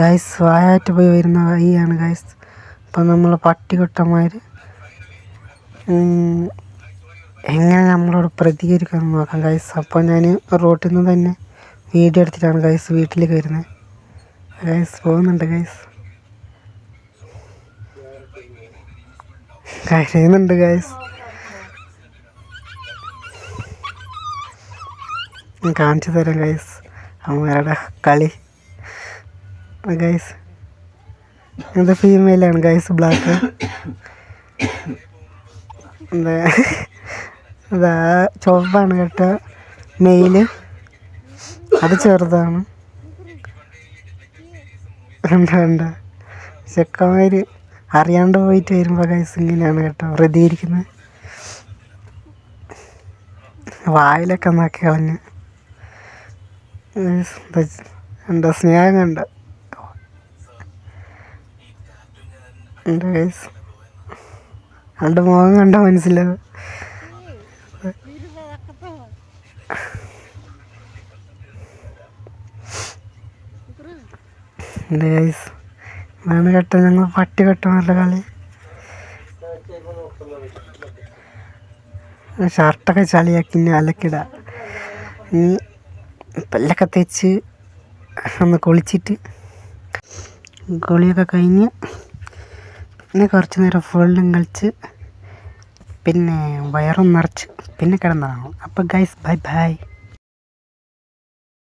Guys വായാറ്റ് പോയി വരുന്ന വഴിയാണ് ഗൈസ് അപ്പം നമ്മൾ പട്ടികൊട്ടന്മാർ എങ്ങനെ നമ്മളോട് പ്രതികരിക്കാൻ നോക്കാം ഗൈസ് അപ്പോൾ ഞാൻ റോട്ടിൽ നിന്ന് തന്നെ വീഡിയോ എടുത്തിട്ടാണ് ഗൈസ് വീട്ടിലേക്ക് വരുന്നത്. ഗൈസ് പോകുന്നുണ്ട് ഗൈസ് കരയുന്നുണ്ട് ഗൈസ് കാണിച്ചു തരാം ഗൈസ് അമ്മയുടെ കളി. ഗൈസ് ഇത് ഫീമെയിലാണ് ഗൈസ് ബ്ലാക്ക് എന്താ? അതാ ചുവപ്പാണ് കേട്ടോ. മെയിൽ അത് ചെറുതാണ്. കണ്ട കണ്ട? ചെക്കന്മാർ അറിയാണ്ട് പോയിട്ട് വരുമ്പോൾ ഗൈസ് ഇങ്ങനെയാണ് കേട്ടോ. പ്രതികരിക്കുന്നത് വായിലൊക്കെ നോക്കി കളഞ്ഞ്. എന്താ സ്നേഹം കണ്ട എന്താ ഗൈസ് അവളുടെ മുഖം കണ്ട മനസ്സിലാവും ഗൈസ് കേട്ടോ ഞങ്ങൾ പട്ടി കെട്ടണല്ലോ കളി. ഷർട്ടൊക്കെ ചളിയാക്കി അലക്കിട. ഇനി പല്ലൊക്കെ തേച്ച് ഒന്ന് കുളിച്ചിട്ട് കുളിയൊക്കെ കഴിഞ്ഞ് പിന്നെ കുറച്ച് നേരം ഫുള്ളും കളിച്ച് പിന്നെ വയറും നിറച്ച് പിന്നെ കിടന്നതാണ് അപ്പോൾ ഗൈസ് ബൈ ബൈ